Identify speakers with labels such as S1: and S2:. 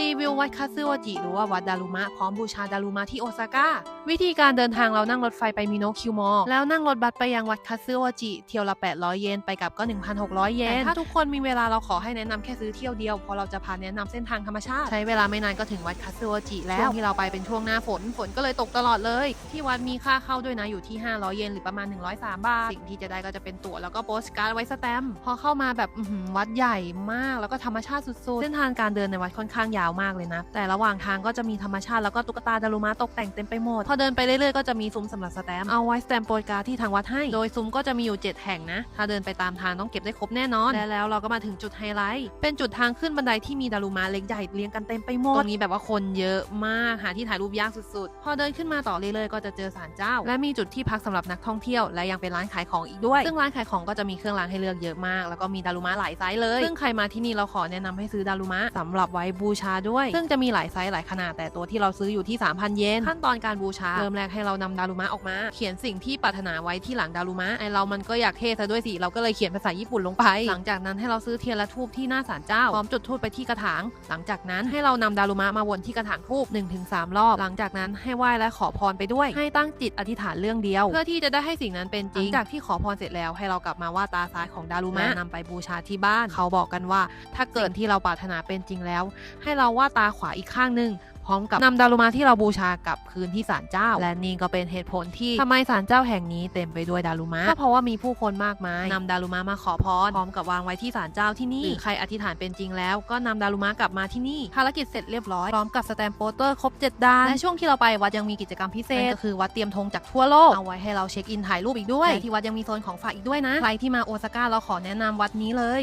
S1: รีวิววัดคาซึโอจิหรือว่าวัดดารุมะพร้อมบูชาดารุมะที่โอซาก้า วิธีการเดินทางเรานั่งรถไฟไปมิโนะคิวมอลแล้วนั่งรถบัสไปยังวัดคาซึโอจิเที่ยวละ 800 เยนไปกลับก็ 1,600 เยน ถ้าทุกคนมีเวลาเราขอให้แนะนำแค่ซื้อเที่ยวเดียวเพราะเราจะพาแนะนำเส้นทางธรรมชาติใช้เวลาไม่นานก็ถึงวัดคาซึโอจิแล้วช่วงที่เราไปเป็นช่วงหน้าฝนฝนก็เลยตกตลอดเลย ที่วัดมีค่าเข้าด้วยนะอยู่ที่ 500 เยนหรือประมาณ 103 บาท สิ่งที่จะได้ก็จะเป็นตั๋วแล้วก็โปสการ์ดไว้สแตมป์พอเข้ามาแบบอื้อหือวัดใหญ่มากแล้วก็ธรรมชาติสุดๆเส้นทางการเดินในวัดค่อนข้างยาวมากเลยนะ แต่ระหว่างทางก็จะมีธรรมชาติแล้วก็ตุ๊กตาดารุมะตกแต่งเต็มไปหมด พอเดินไปเรื่อยๆก็จะมีซุ้มสำหรับสแตมป์เอาไว้สแตมป์โปสการที่ทางวัดให้ โดยซุ้มก็จะมีอยู่ 7 แห่งนะ ถ้าเดินไปตามทางต้องเก็บได้ครบแน่นอน และแล้วเราก็มาถึงจุดไฮไลท์ เป็นจุดทางขึ้นบันไดที่มีดารุมะเล็กใหญ่เรียงกันเต็มไปหมด ตรงนี้แบบว่าคนเยอะมาก หาที่ถ่ายรูปยากสุดๆ พอเดินขึ้นมาต่อเรื่อยๆก็จะเจอศาลเจ้า และมีจุดที่พักสำหรับนักท่องเที่ยว และยังเป็นร้านขายของอีกด้วย ซึ่งร้านขายของก็จะมีเครื่องรางให้เลือกเยอะมาก แล้วก็มีดารุมะหลายไซส์เลย ซึ่งใครมาที่นี่เราขอแนะนำให้ซื้อดารุมะสำหรับไว้บูชาด้วย ซึ่งจะมีหลายไซส์หลายขนาดแต่ตัวที่เราซื้ออยู่ที่ 3,000 เยนขั้นตอนการบูชาเริ่มแรกให้เรานำดารุมะออกมา เขียนสิ่งที่ปรารถนาไว้ที่หลังดารุมะไอเรามันก็อยากเท่ซะด้วยสิเราก็เลยเขียนภาษาญี่ปุ่นลงไป หลังจากนั้นให้เราซื้อเทียนและทูบที่หน้าศาลเจ้าพร้อมจุดทูบไปที่กระถาง หลังจากนั้นให้เรานำดารุมะมาวนที่กระถางทูบ1-3 รอบ หลังจากนั้นให้ไหว้และขอพรไปด้วย ให้ตั้งจิตอธิษฐานเรื่องเดียว เพื่อที่จะได้ให้สิ่งนั้นเป็นจริงหลังจากที่ขอพรเสร็จแล้วให้เรากลับมาว่าตาซ้ายของดารุมะและนำไปบูชาที่บ้าน เขาบอกกันว่า ถ้าเกิดที่เราปรารถนาเป็นจริงแล้ว ให้เราว่าตาขวาอีกข้างหนึ่งพร้อมกับนำดารุมาที่เราบูชากลับคืนที่ศาลเจ้า และนี่ก็เป็นเหตุผลที่ทำไมศาลเจ้าแห่งนี้เต็มไปด้วยดารุมะก็เพราะว่ามีผู้คนมากมายนำดารุมะมาขอพรพร้อมกับวางไว้ที่ศาลเจ้าที่นี่หรือใครอธิษฐานเป็นจริงแล้วก็นำดารุมะกลับมาที่นี่ภารกิจเสร็จเรียบร้อยพร้อมกับสแตมป์โปสเตอร์ครบ7ด้านและช่วงที่เราไปวัดยังมีกิจกรรมพิเศษก็คือวัดเตรียมธงจากทั่วโลกเอาไว้ให้เราเช็คอินถ่ายรูปอีกด้วยที่วัดยังมีโซนของฝากอีกด้วยนะใครที่มาโอซาก้าเราขอแนะนำวัดนี้เลย